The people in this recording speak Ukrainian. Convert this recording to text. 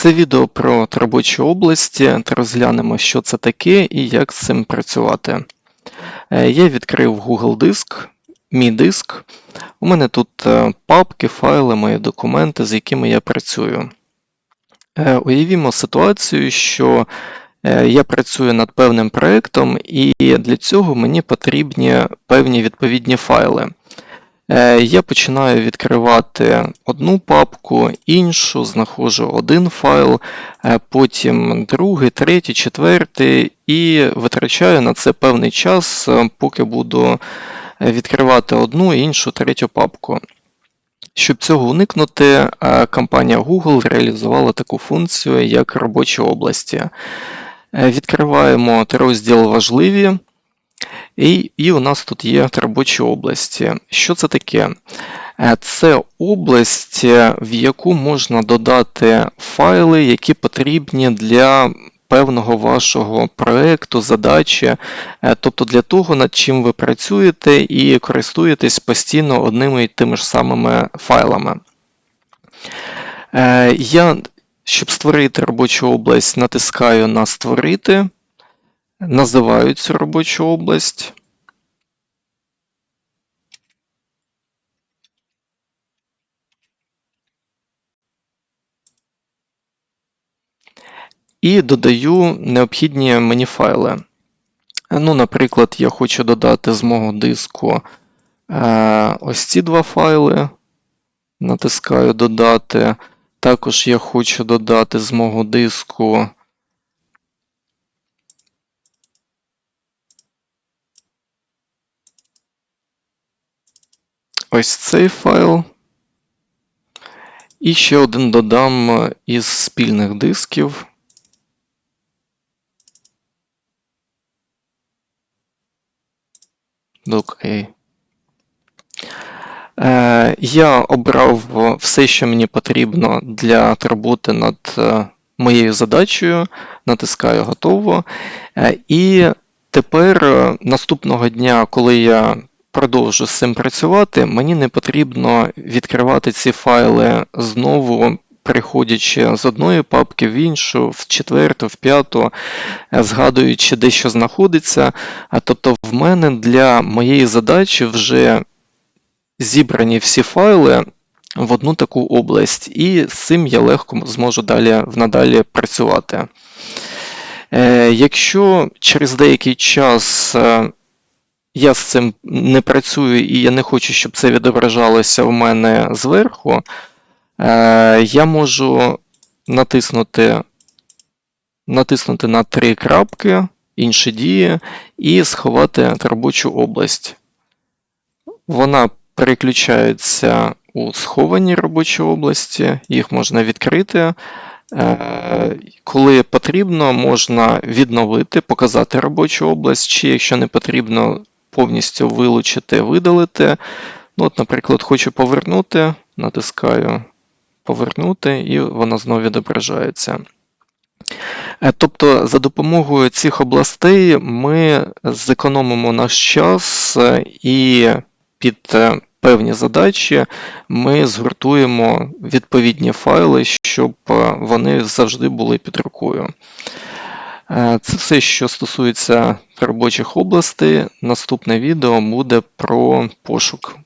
Це відео про робочі області розглянемо, що це таке і як з цим працювати. Е, Я відкрив Google Диск, мій диск. У мене тут е, папки, файли, мої документи, з якими я працюю. Е, Уявімо ситуацію, що я працюю над певним проєктом, і для цього мені потрібні певні відповідні файли. Е, Я починаю відкривати одну папку, іншу, знаходжу один файл, е, потім другий, третій, четвертий, і витрачаю на це певний час, е, поки буду відкривати одну, іншу, третю папку. Щоб цього уникнути, компанія Google реалізувала таку функцію, як робочі області. Відкриваємо розділ важливі. І, і у нас тут є робочі області. Що це таке? Е, Це область, е, в яку можна додати файли, які потрібні для певного вашого проєкту, задачі, е, тобто для того, над чим ви працюєте і користуєтесь постійно одними і тими ж самими файлами. Я, щоб створити робочу область, натискаю на Створити, називаю цю робочу область. І додаю необхідні мені файли. Ну, наприклад, я хочу додати з мого диску е, ось ці два файли. Натискаю Додати. Також я хочу додати з мого диску ось цей файл. І ще один додам із спільних дисків. Doc.A. Е, Я обрав все, що мені потрібно для роботи над е, моєю задачею, натискаю готово. Е, І тепер е, наступного дня, коли я продовжу з цим працювати, мені не потрібно відкривати ці файли знову, переходячи з одної папки в іншу, в четверту, в п'яту, згадуючи, де що знаходиться. А Тобто, в мене для моєї задачі вже зібрані всі файли в одну таку область, і з цим я легко зможу далі надалі працювати. Е, Якщо через деякий час е, я з цим не працюю і я не хочу, щоб це відображалося в мене зверху, е, я можу натиснути, натиснути на три крапки, інші дії, і сховати робочу область. Вона переключаються у сховані робочі області, їх можна відкрити. Е, Коли потрібно, можна відновити, показати робочу область, чи якщо не потрібно, повністю вилучити, видалити. Ну, от, Наприклад, хочу повернути, натискаю Повернути, і вона знову відображається. Е, Тобто, за допомогою цих областей ми зекономимо наш час е, і під е, певні задачі ми згуртуємо відповідні файли, щоб вони завжди були під рукою. Е, Це все, що стосується робочих областей. Наступне відео буде про пошук